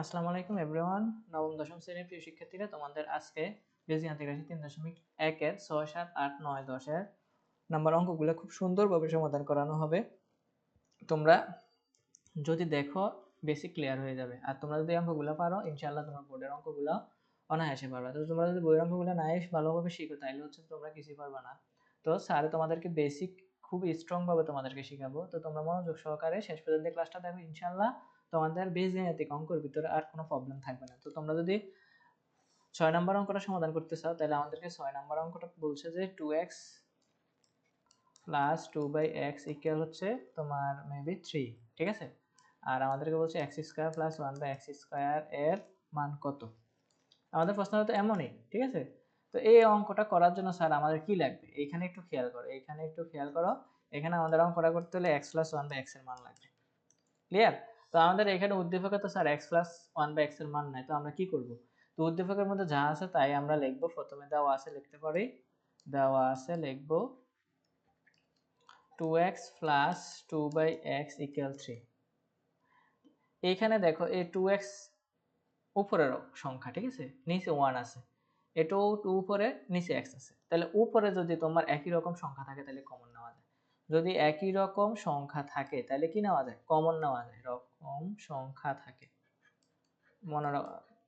আসসালামু আলাইকুম এভরিওয়ান। নবম, দশম শ্রেণির প্রিয় শিক্ষার্থীরা, তোমাদের আজকে বেসজ্ঞান্তিক রাশি তিন দশমিক একের ছয়, সাত, আট, নয় দশের নাম্বার অঙ্কগুলো খুব সুন্দরভাবে সমাধান করানো হবে। তোমরা যদি দেখো, বেশি ক্লিয়ার হয়ে যাবে। আর তোমরা যদি অঙ্কগুলো পারো, ইনশাআল্লাহ তোমার বোর্ডের অঙ্কগুলো অনায়াসে পারবে। তো তোমরা যদি বইয়ের অঙ্কগুলো না এসে ভালোভাবে শিখো তাহলে হচ্ছে তোমরা কিছুই পারবে না। তো স্যার, তোমাদেরকে বেসিক খুব স্ট্রং ভাবে তোমাদেরকে শেখাবো। তো তোমরা মনোযোগ সহকারে শেষ পর্যন্ত ক্লাসটা দেখো, ইনশাআল্লাহ তোমাদের বীজগাণিতিক অঙ্কের ভিতরে আর কোনো প্রবলেম থাকবে না। তো তোমরা যদি ছয় নম্বর অঙ্কটা সমাধান করতে চাও, তাহলে আমাদেরকে ছয় নম্বর অঙ্কটা বলছে যে two X plus two by X equal হচ্ছে তোমার মেবি থ্রি ঠিক আছে? আর আমাদেরকে বলছে X square plus one by X square এর মান কত? আমাদের প্রশ্নটা তো এমনই, ঠিক আছে? তো এই অঙ্কটা করার জন্য স্যার আমাদের কি লাগবে? এখানে একটু খেয়াল করো এখানে একটু খেয়াল করো, এখানে আমাদের অঙ্কটা করতে হলে এক্স প্লাস ওয়ান বাই এর মান লাগবে। ক্লিয়ার তো আমাদের এখানে উদ্দীপকে তো sir X plus one by এক্সের মান নাই, তো আমরা কি করব? তো উদ্দীপকের মধ্যে যা আছে তাই আমরা লিখব, প্রথমে দেওয়া আছে লিখতে পারি। দেওয়া আছে লিখব two X plus two by X equal three এইখানে দেখো এই টু এক্স উপরের সংখ্যা, ঠিক আছে? নিচে ওয়ান আছে। এটাও টু উপরে নিচে এক্স আছে। তাহলে উপরে যদি তোমার একই রকম সংখ্যা থাকে, তাহলে কমন নেওয়া যায়। যদি একই রকম সংখ্যা থাকে, তাহলে কি নেওয়া যায়? কমন নেওয়া যায়। রকম সংখ্যা থাকে। মনে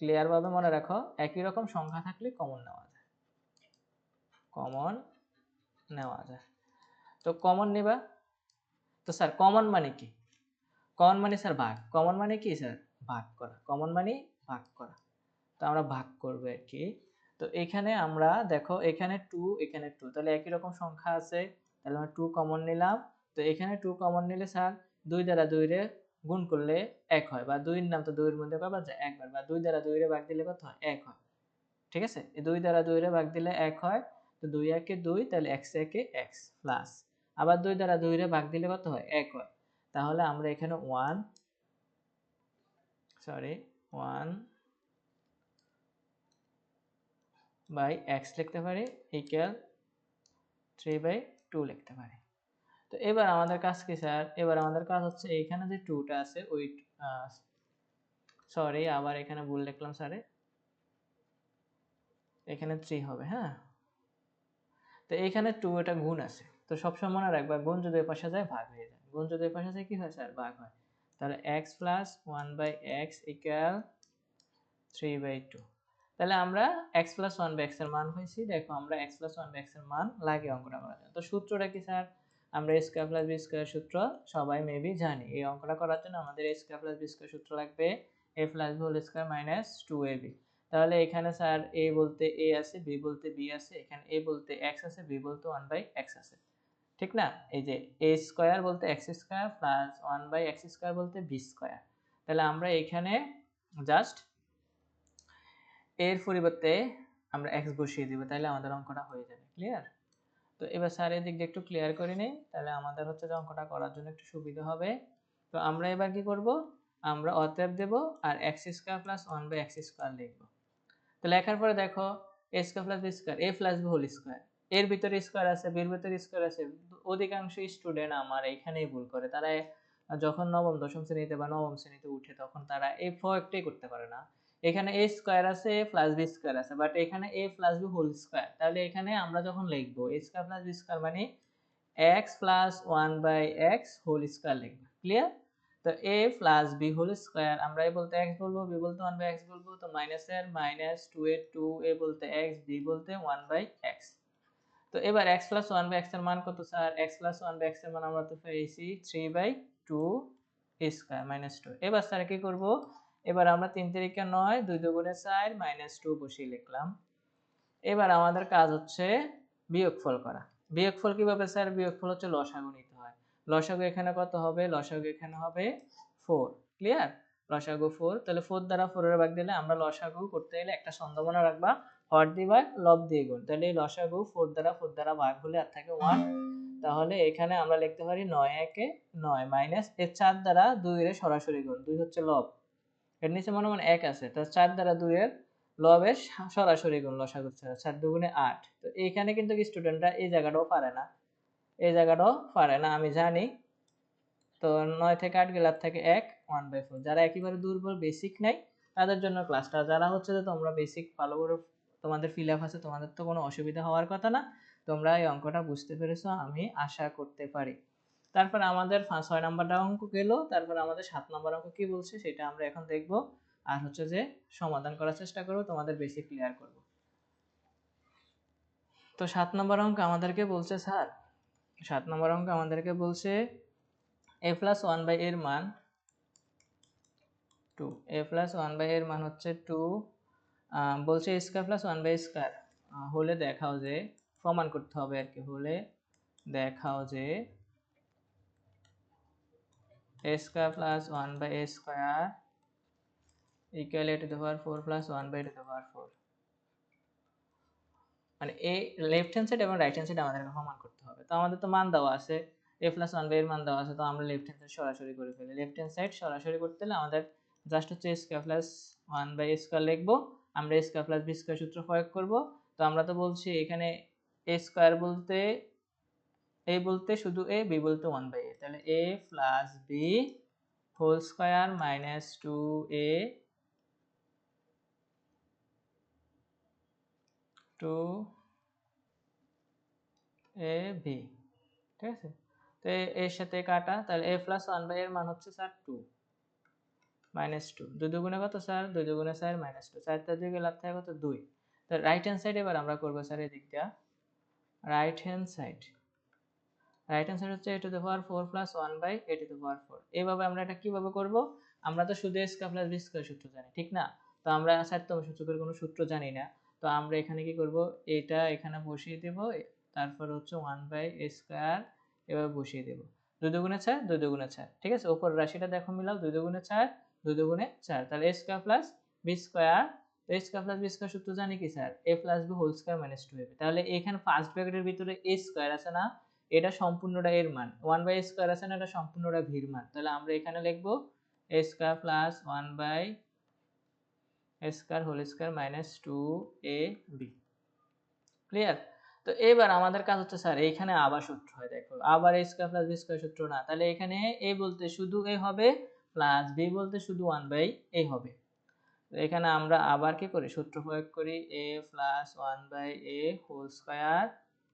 ক্লিয়ার ভাবে মনে রাখো, একই রকম সংখ্যা থাকলে কমন নেওয়া যায়। কমন নেওয়া যায়। তো কমন নেবা। তো স্যার কমন মানে কি? কমন মানে স্যার ভাগ। কমন মানে কি স্যার ভাগ করা। কমন মানে ভাগ করা। তো আমরা ভাগ করব আর কি তো এখানে আমরা দেখো এখানে টু এখানে টু তাহলে একই রকম সংখ্যা আছে। তাহলে আমরা টু কমন নিলাম। তো এখানে টু কমন নিলে স্যার দুই দ্বারা দুই রে গুণ করলে এক হয় বা দুইয়ের নাম তো দুইয়ের মধ্যে পাবা যায়? একবার। বা দুই দ্বারা দুই রে ভাগ দিলে কত হয়? এক হয়। ঠিক আছে? দুই দ্বারা দুই রে ভাগ দিলে এক হয়। তো দুই একে দুই, তাহলে এক্স একে এক্স প্লাস আবার দুই দ্বারা দুই রে ভাগ দিলে কত হয়? এক হয়। তাহলে আমরা এখানে one sorry one by X লিখতে পারি ইকুয়াল থ্রি বাই টু লিখতে পারি। তো এবার আমাদের কাজ কি স্যার? এবার আমাদের কাজ হচ্ছে এইখানে যে টুটা আছে, ওই সরি আবার এখানে ভুল লিখলাম স্যারে এখানে থ্রি হবে হ্যাঁ? তো এইখানে টু এটা গুণ আছে। তো সবসময় মনে রাখবা, গুণ যদি পাশে যায়, ভাগ হয়ে যায়। গুণ যদি পাশে যায়, কি হয় স্যার? ভাগ হয়। তাহলে X plus one by X equal three by two তাহলে আমরা এক্স প্লাস ওয়ান বাই এক্সের মান হয়েছি। দেখো আমরা এক্স প্লাস ওয়ান বাই এক্সের মান লাগে অঙ্কটা করার জন্য তো সূত্রটা কি স্যার আমরা A square plus B square সূত্র সবাই মেবি জানি। এই অঙ্কটা করার জন্য আমাদের A square plus B square সূত্র লাগবে। A plus B whole square minus two A B তাহলে এখানে স্যার এ বলতে এ আছে বি বলতে বি আছে, এখানে এ বলতে এক্স আছে বি বলতে ওয়ান বাই এক্স আছে। ঠিক না? এই যে এ স্কোয়ার বলতে X square plus one by X square বলতে বি স্কোয়ার তাহলে আমরা এখানে জাস্ট এর পরিবর্তে আমরা এক্স বসিয়ে দিব তাহলে আমাদের অঙ্কটা হয়ে যাবে ক্লিয়ার তো এবার স্যার এদিক দিয়ে একটু ক্লিয়ার করে নিই তাহলে আমাদের হচ্ছে যে অঙ্কটা করার জন্য একটু সুবিধা হবে। তো আমরা এবার কি করব? আমরা অতএব দেব আর X square plus one by X square লিখব। তো লেখার পরে দেখো A square plus B square A plus B whole square এর ভিতরে স্কোয়ার আছে বির ভিতরে স্কোয়ার আছে অধিকাংশ স্টুডেন্ট আমার এইখানেই ভুল করে। তারা যখন নবম, দশম শ্রেণীতে বা নবম শ্রেণীতে উঠে, তখন তারা এই প্রয়োগটাই করতে পারে না। এখানে এ স্কোয়ার আছে এ প্লাস বি স্কোয়ার আছে বাট এখানে A plus B whole square তাহলে এখানে আমরা যখন লিখব A square plus B square মানে X plus one by X whole square লিখব ক্লিয়ার তো A plus B whole square আমরা এ বলতে এক্স বলব বি বলতে ওয়ান বাই এক্স বলব, তো মাইনাস এর minus two A two A বলতে এক্স বি বলতে ওয়ান বাই এক্স তো এবার এক্স প্লাস ওয়ান বাই এক্সের মান কত sir X plus one by এক্সের মান আমরা তো পেয়েছি three by two square minus two এবার স্যার কি করব? এবার আমরা তিন তারিখে নয়, দুই দুগুণে চার মাইনাস টু বসিয়ে লিখলাম। এবার আমাদের কাজ হচ্ছে বিয়োগফল করা। বিয়োগফল কীভাবে স্যার? বিয়োগফল হচ্ছে লসাগু নিতে হয়। লসাগু এখানে কত হবে? লসাগু এখানে হবে ফোর ক্লিয়ার লসাগু ফোর তাহলে ফোর দ্বারা ফোরের ভাগ দিলে আমরা লসাগু করতে গেলে একটা সম্ভাবনা রাখবা। হর দিয়ে ভাগ লব দিয়ে গুণ। তাহলে এই লসাগু ফোর দ্বারা ফোর দ্বারা ভাগ হলে আর থাকে ওয়ান তাহলে এখানে আমরা লিখতে পারি নয় একে নয় মাইনাস এর চার দ্বারা দুই এর সরাসরি গুণ। দুই হচ্ছে লব। এর নিচে মনে মনে এক আছে, তো চার দ্বারা দুইয়ের লবের সরাসরি গুণ লসাগু ছাড়া চার দুগুণে আট। তো এইখানে কিন্তু স্টুডেন্টরা এই জায়গাটাও পারে না। এই জায়গাটাও পারে না, আমি জানি। তো নয় থেকে আট গেলার থেকে এক ওয়ান বাই ফোর যারা একেবারে দুর্বল বেসিক নাই, তাদের জন্য ক্লাসটা যারা হচ্ছে যে তোমরা বেসিক ভালো করে, তোমাদের ফিল আপ আছে, তোমাদের তো কোনো অসুবিধা হওয়ার কথা না। তোমরা এই অঙ্কটা বুঝতে পেরেছ, আমি আশা করতে পারি। তারপর আমাদের ছয় নাম্বারটা অঙ্ক গেল, তারপর আমাদের সাত নাম্বার অঙ্ক কি বলছে সেটা আমরা এখন দেখব। আর হচ্ছে যে সমাধান করার চেষ্টা করব, তোমাদের বেসিক ক্লিয়ার করব। তো সাত নম্বর অঙ্ক আমাদেরকে বলছে, স্যার, সাত নম্বর অঙ্ক আমাদেরকে বলছে এ প্লাস ওয়ান বাই এর মান two A plus one by এর মান হচ্ছে টু বলছে square plus one by square হলে দেখাও যে, প্রমাণ করতে হবে আর কি, হলে দেখাও যে a square plus 1 by a square equal a to the power 4 plus 1 by a to the power 4 মানে এ লেফট হ্যান্ড সাইড এবং রাইট হ্যান্ড সাইড আমাদেরকে সমান করতে হবে। তো আমাদের তো মান দেওয়া আছে। এ প্লাস ওয়ান বাই এর মান দেওয়া আছে, তো আমরা লেফট হ্যান্ড সাইড সরাসরি করে ফেলি। লেফট হ্যান্ড সাইড সরাসরি করতে হলে আমাদের জাস্ট হচ্ছে square plus one by square লিখব। আমরা স্কোয়ার প্লাস বি স্কোয়ার সূত্র প্রয়োগ করব। তো আমরা তো বলছি এখানে এ স্কোয়ার বলতে এ বলতে শুধু এ বি বলতে ওয়ান বাই তাহলে A plus B whole square minus two A two A B ঠিক আছে? তো এর সাথে কাটা, তাহলে এ প্লাস ওয়ান বাই এর মান হচ্ছে স্যার টু মাইনাস টু দুই দুগুণে কত স্যার দুই দুগুণে স্যার মাইনাস টু চারটা দিকে লাভ থাকে কত? দুই। তো রাইট হ্যান্ড সাইড এবার আমরা করব স্যার এই right hand side right side হচ্ছে A to the power four plus one by A to the power four এইভাবে আমরা এটা কীভাবে করব? আমরা তো শুধু স্কোয়ার প্লাস বি স্কোয়ার সূত্র জানি, ঠিক না? তো আমরা সাততম সূচকের কোনো সূত্র জানি না। তো আমরা এখানে কি করব? এটা এখানে বসিয়ে দেব, তারপর হচ্ছে ওয়ান বাই এ স্কোয়ার এভাবে বসিয়ে দেব। দুই দুগুণে চার, দুই দুগুণে চার, ঠিক আছে? ওপর রাশিটা দেখো মিলাও, দুই দুগুণে চার, দুই দুগুণে চার। তাহলে A square plus B square তো A square plus B square সূত্র জানি কি, sir? A plus B whole square minus two হবে তাহলে এখানে ফার্স্ট ব্র্যাকেটের ভিতরে এ স্কোয়ার আছে না? এটা সম্পূর্ণটা এর মান। ওয়ান বাই স্কোয়ার আছে না, এটা সম্পূর্ণটা ভির মান। তাহলে আমরা এখানে লিখব square plus one by square whole square minus two A B clear তো এবার আমাদের কাজ হচ্ছে, স্যার এইখানে আবার সূত্র হয়, দেখো। আবার A square plus B square সূত্র না। তাহলে এখানে এ বলতে শুধু এ হবে প্লাস বি বলতে শুধু ওয়ান বাই এ হবে। এখানে আমরা আবার কি করি? সূত্র প্রয়োগ করি A plus one by A whole square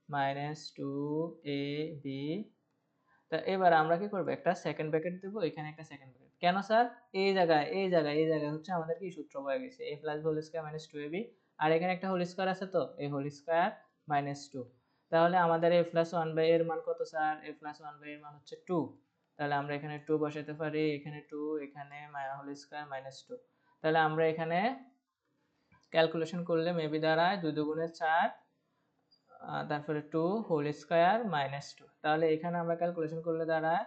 minus two A B তা এবার আমরা কি করব? একটা সেকেন্ড ব্র্যাকেট দেবো, এখানে একটা সেকেন্ড ব্র্যাকেট কেন স্যার এই জায়গায় এই জায়গায় এই জায়গায় হচ্ছে আমাদের কি সূত্র হয়ে গেছে? A plus whole square minus two a b আর এখানে একটা হোল স্কোয়ার আছে তো? এই হোল স্কোয়ার মাইনাস টু তাহলে আমাদের এ প্লাস ওয়ান বাই এর মান কত sir a plus one by এর মান হচ্ছে টু তাহলে আমরা এখানে টু বসাতে পারি, এখানে টু এখানে হোল স্কোয়ার মাইনাস টু তাহলে আমরা এখানে ক্যালকুলেশন করলে মেবি দাঁড়ায় দুই দুগুণে চার তারপরে two whole square minus two তাহলে এখানে আমরা ক্যালকুলেশন করলে দাঁড়ায়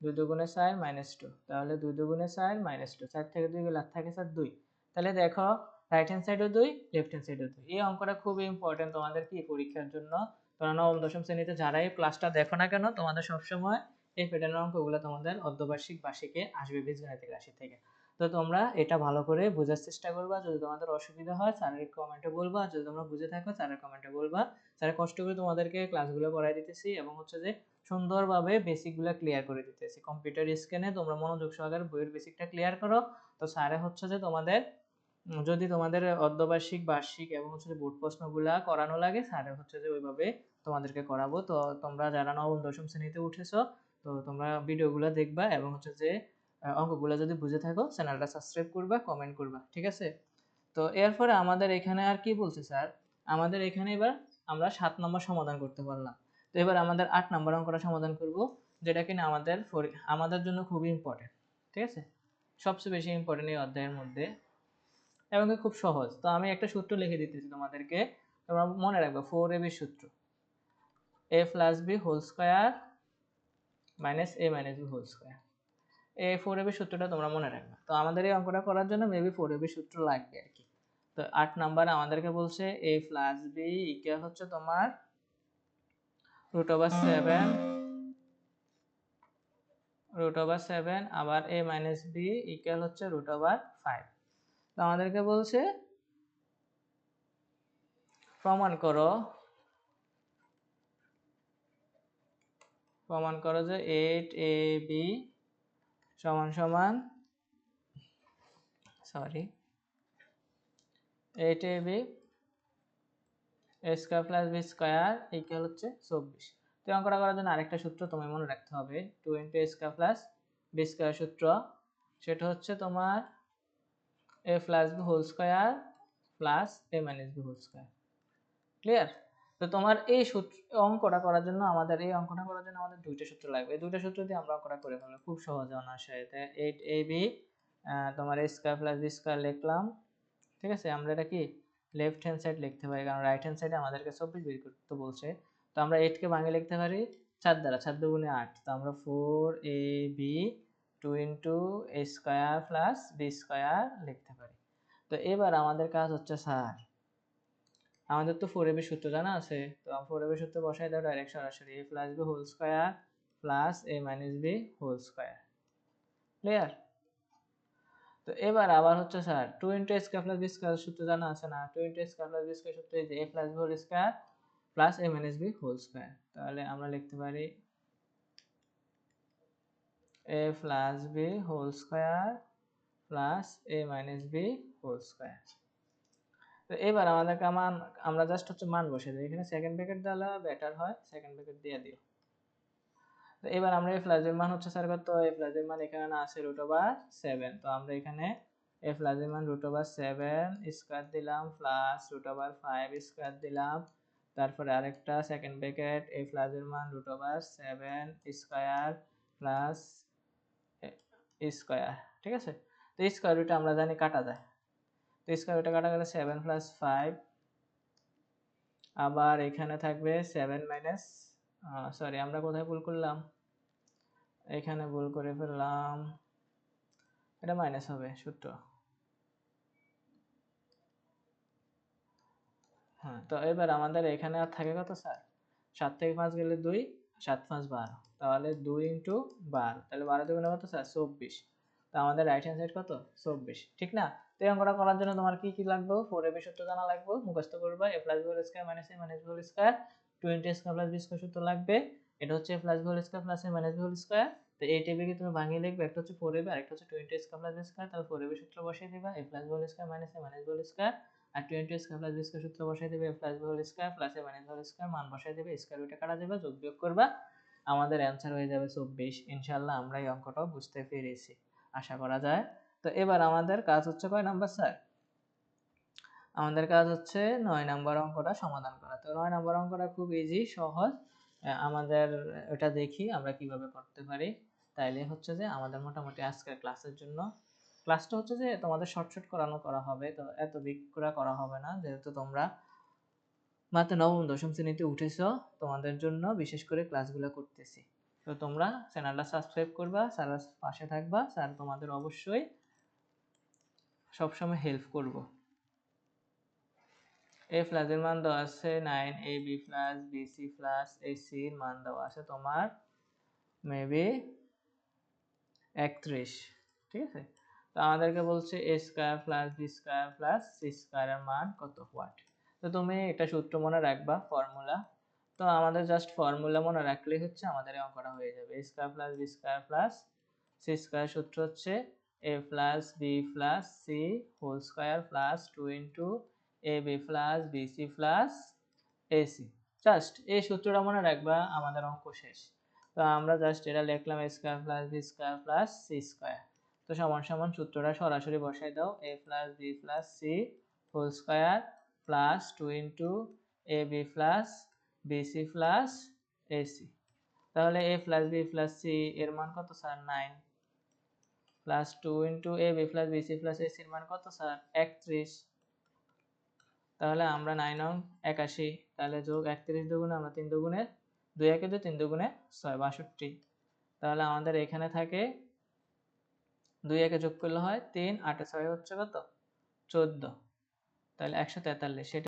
দুই দুগুণে চার মাইনাস টু তাহলে দুই দুগুণে চার মাইনাস টু চার থেকে দুই গেলে থাকে স্যার দুই। তাহলে দেখো রাইট হ্যান্ড সাইডও দুই লেফট হ্যান্ড সাইডও দুই। এই অঙ্কটা খুবই ইম্পর্টেন্ট তোমাদের কি পরীক্ষার জন্য। তোমরা নবম, দশম শ্রেণীতে যারাই ক্লাসটা দেখো না কেন, তোমাদের সবসময় এই প্যাটার্নের অঙ্কগুলো তোমাদের অর্ধবার্ষিক বার্ষিকে আসবে বীজগণিতিক রাশি থেকে। তো তোমরা এটা ভালো করে বোঝার চেষ্টা করবা। যদি তোমাদের অসুবিধা হয় স্যারের কমেন্টে বলবা। যদি তোমরা বুঝে থাকো স্যারের কমেন্টে বলবা। স্যার কষ্ট করে তোমাদেরকে ক্লাসগুলো করাই দিতেছি এবং হচ্ছে যে সুন্দরভাবে বেসিকগুলো ক্লিয়ার করে দিতেছি। কম্পিউটার স্ক্রিনে তোমরা মনোযোগ সহকারে বইয়ের বেসিকটা ক্লিয়ার করো। তো স্যারে হচ্ছে যে তোমাদের যদি তোমাদের অর্ধবার্ষিক, বার্ষিক এবং হচ্ছে যে বোর্ড প্রশ্নগুলা করানো লাগে স্যারে হচ্ছে যে ওইভাবে তোমাদেরকে করাবো। তো তোমরা যারা নবম, দশম শ্রেণীতে উঠেছো, তো তোমরা ভিডিওগুলো দেখবা এবং হচ্ছে যে অঙ্কগুলো যদি বুঝে থাকো চ্যানেলটা সাবস্ক্রাইব করবা কমেন্ট করবা, ঠিক আছে? তো এরপরে আমাদের এখানে আর কি বলছে স্যার আমাদের এখানে এবার আমরা সাত নম্বর সমাধান করতে পারলাম। তো এবার আমাদের আট নম্বর অঙ্কটা সমাধান করব, যেটা কিনা আমাদের আমাদের জন্য খুবই ইম্পর্টেন্ট ঠিক আছে? সবচেয়ে বেশি ইম্পর্টেন্ট এই অধ্যায়ের মধ্যে, এবং খুব সহজ। তো আমি একটা সূত্র লিখে দিতেছি তোমাদেরকে, তোমরা মনে রাখবে ফোর এ বি সূত্র। A plus b whole square minus a minus b whole square এই ফোর এবি সূত্রটা তোমরা মনে রাখবে। তো আমাদের এই অঙ্কটা করার জন্য মেবি ফোর এবি সূত্র লাগবে আর কি। তো আট নাম্বার আমাদেরকে বলছে এ প্লাস বি ইকুয়াল হচ্ছে তোমার root over seven root over seven আবার এ মাইনাস বি ইকুয়াল হচ্ছে রুট ওভার ফাইভ তো আমাদেরকে বলছে, প্রমাণ করো প্রমাণ করো যে এইট এ বি সমান সমান sorry eight a b square plus b square equal হচ্ছে চব্বিশ। তো অঙ্কটা করার জন্য আরেকটা সূত্র তোমায় মনে রাখতে হবে two into square plus b square সূত্র। সেটা হচ্ছে তোমার a plus b whole square plus a minus b whole square clear তো তোমার এই সূত্র অঙ্কটা করার জন্য আমাদের, এই অঙ্কটা করার জন্য আমাদের দুইটা সূত্র লাগবে। এই দুইটা সূত্র দিয়ে আমরা অঙ্কটা করে ফেলব। খুব সহজে অনায়াসে এইট এ বি তোমার a square plus b square লিখলাম। ঠিক আছে? আমরা এটা কি? লেফট হ্যান্ড সাইড লিখতে পারি। কারণ রাইট হ্যান্ড সাইডে আমাদেরকে চব্বিশ বের করতে বলছে। তো আমরা এইটকে ভাঙে লিখতে পারি চার দ্বারা, চার দুগুণে আট। তো আমরা four a b two into a square plus b square লিখতে পারি। তো এবার আমাদের কাজ হচ্ছে স্যার আমাদের তো ফোর এবি সূত্র জানা আছে, তো ফোর এবি সূত্র বসাই দাও ডাইরেক্ট সরাসরি a plus b whole square plus a minus b whole square clear তো এবার আবার হচ্ছে sir two into square plus b square সূত্র জানা আছে না? Two into square plus b square সূত্র এই যে a plus whole square plus a minus b whole square তাহলে আমরা লিখতে পারি a plus b whole square plus a minus b whole square তো এবার আমাদেরকে মান, আমরা জাস্ট হচ্ছে মান বসে দিই। এখানে সেকেন্ড ব্র্যাকেট দিলে বেটার হয় সেকেন্ড ব্র্যাকেট দিয়ে দিও। তো এবার আমরা এই প্লাসের মান হচ্ছে স্যার কত? এই প্লাসের মান এখানে আছে রুট ওভার সেভেন তো আমরা এখানে এই প্লাসের মান রুট ওভার সেভেন স্কোয়ার দিলাম plus root over five square দিলাম। তারপরে আরেকটা সেকেন্ড ব্র্যাকেট এই প্লাসের মান root over seven square plus square ঠিক আছে? তো স্কোয়ার রুটে আমরা জানি কাটা যায়। তো স্কোয়ার রুটে কাটা গেলে সেভেন প্লাস ফাইভ আবার এখানে থাকবে সেভেন মাইনাস সরি আমরা কোথায় ভুল করলাম? এখানে ভুল করে ফেললাম। এটা মাইনাস হবে, সূত্র। হ্যাঁ তো এবার আমাদের এখানে আর থাকে কত স্যার সাত থেকে পাঁচ গেলে দুই, সাত পাঁচ বারো। তাহলে দুই ইন্টু বারো। তাহলে বারো দুগুণে কত স্যার চব্বিশ। তো আমাদের রাইট হ্যান্ড সাইড কত? চব্বিশ। ঠিক না? তো এই অঙ্কটা করার জন্য তোমার কি কি লাগবে? ফোর এ সূত্র জানা লাগবে, মুখস্থ করবা a plus b whole minus a minus plus সূত্র লাগবে, এটা হচ্ছে plus b whole plus a minus তো এই টেবিলকে তুমি ভাঙিয়ে লিখবে, একটা হচ্ছে ফোর এ আরেকটা হচ্ছে টোয়েন্টি স্কয়ার প্লাস স্কয়ার তাহলে ফোর এ সূত্র বসিয়ে দিবা a plus b whole square minus a minus R twenty square plus square সূত্র বসিয়ে দিবে a plus b square plus a minus b মান বসিয়ে দিবে স্কয়ার রুটে কাটা যাবে যোগ বিয়োগ করবা, আমাদের অ্যান্সার হয়ে যাবে চব্বিশ ইনশাল্লাহ আমরা এই অঙ্কটাও বুঝতে পেরেছি, আশা করা যায়। তো এবার আমাদের কাজ হচ্ছে কয় নাম্বার স্যার? আমাদের কাজ হচ্ছে নয় নাম্বার অঙ্কটা সমাধান করা। তো নয় নাম্বার অঙ্কটা খুব ইজি সহজ। আমাদের ওটা দেখি আমরা কীভাবে করতে পারি। তাইলে হচ্ছে যে আমাদের মোটামুটি আজকের ক্লাসের জন্য। ক্লাসটা হচ্ছে যে তোমাদের শর্ট শর্ট করানো করা হবে। তো এত বিগ করে করা হবে না। যেহেতু তোমরা মাত্র নবম, দশম শ্রেণীতে উঠেছ, তোমাদের জন্য বিশেষ করে ক্লাসগুলো করতেছি। তো তোমরা চ্যানেলটা সাবস্ক্রাইব করবা স্যার পাশে থাকবা। স্যার তোমাদের অবশ্যই সবসময় হেল্প করব। এ প্লাসের মান দেওয়া আছে nine a b plus b c plus a সির মান দেওয়া আছে তোমার মেবি একত্রিশ, ঠিক আছে? তো আমাদেরকে বলছে a square plus b square plus c স্কোয়ারের মান কত? হোয়াট তো তুমি এটা সূত্র মনে রাখবা ফর্মুলা তো আমাদের জাস্ট ফর্মুলা মনে রাখলেই হচ্ছে আমাদের এই অঙ্কটা হয়ে যাবে। A square plus b square plus c square সূত্র হচ্ছে b plus c whole square plus two into a b plus b c plus a c just এই সূত্রটা মনে রাখবা আমাদের অঙ্ক শেষ। তো আমরা জাস্ট এটা লিখলাম a square plus b square plus c square তো সমান সমান সূত্রটা সরাসরি বসাই দাও। A plus b plus c whole square plus two into a b plus b c plus a c তাহলে a plus b plus c এর মান কত sir nine plus two into a b plus b c plus এসির মান কত sir একত্রিশ। তাহলে আমরা নাইন অং একাশি। তাহলে যোগ একত্রিশ দুগুণে আমরা তিন দুগুণে দুই একে দুই তিন দুগুণে ছয়, বাষট্টি। তাহলে আমাদের এখানে থাকে দুই একে যোগ করলে হয় তিন, আটে ছয় হচ্ছে কত? চোদ্দ। তাহলে একশো তেতাল্লিশ। সেটা